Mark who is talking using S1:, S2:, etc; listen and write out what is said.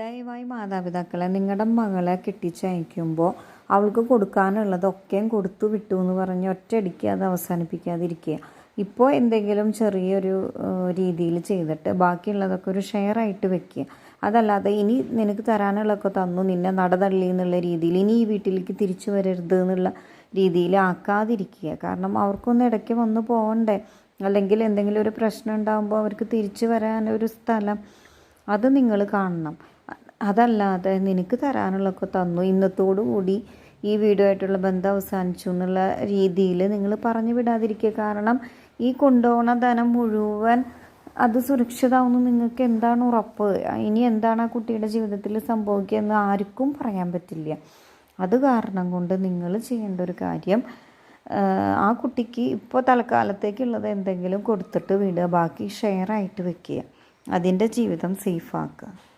S1: ദയവായി മാതാപിതാക്കളെ നിങ്ങളുടെ മകളെ കെട്ടിച്ചയക്കുമ്പോൾ അവൾക്ക് കൊടുക്കാനുള്ളതൊക്കെയും കൊടുത്തു വിട്ടു എന്ന് പറഞ്ഞ് ഒറ്റയടിക്ക് അത് അവസാനിപ്പിക്കാതിരിക്കുക. ഇപ്പോൾ എന്തെങ്കിലും ചെറിയൊരു രീതിയിൽ ചെയ്തിട്ട് ബാക്കിയുള്ളതൊക്കെ ഒരു ഷെയർ ആയിട്ട് വെക്കുക. അതല്ലാതെ ഇനി നിനക്ക് തരാനുള്ളതൊക്കെ തന്നു നിന്നെ നടതള്ളി എന്നുള്ള രീതിയിൽ ഇനി ഈ വീട്ടിലേക്ക് തിരിച്ചു വരരുത് എന്നുള്ള രീതിയിൽ ആക്കാതിരിക്കുക. കാരണം അവർക്കൊന്ന് ഇടയ്ക്ക് വന്നു പോകണ്ടേ? അല്ലെങ്കിൽ എന്തെങ്കിലും ഒരു പ്രശ്നം ഉണ്ടാകുമ്പോൾ അവർക്ക് തിരിച്ചു വരാൻ ഒരു സ്ഥലം അത് നിങ്ങൾ കാണണം. അതല്ലാതെ നിനക്ക് തരാനുള്ളതൊക്കെ തന്നു. ഇന്നത്തോടു കൂടി ഈ വീഡിയോ ആയിട്ടുള്ള ബന്ധം അവസാനിച്ചു എന്നുള്ള രീതിയിൽ നിങ്ങൾ പറഞ്ഞു വിടാതിരിക്കുക. കാരണം ഈ കൊണ്ടുപോകുന്ന ധനം മുഴുവൻ അത് സുരക്ഷിതമാവുമെന്ന് നിങ്ങൾക്ക് എന്താണ് ഉറപ്പ്? ഇനി എന്താണ് ആ കുട്ടിയുടെ ജീവിതത്തിൽ സംഭവിക്കുക എന്ന് ആർക്കും പറയാൻ പറ്റില്ല. അത് കാരണം കൊണ്ട് നിങ്ങൾ ചെയ്യേണ്ട ഒരു കാര്യം ആ കുട്ടിക്ക് ഇപ്പോൾ തൽക്കാലത്തേക്കുള്ളത് എന്തെങ്കിലും കൊടുത്തിട്ട് വിടുക. ബാക്കി ഷെയർ ആയിട്ട് വെക്കുക. അതിന്റെ ജീവിതം സേഫാക്കുക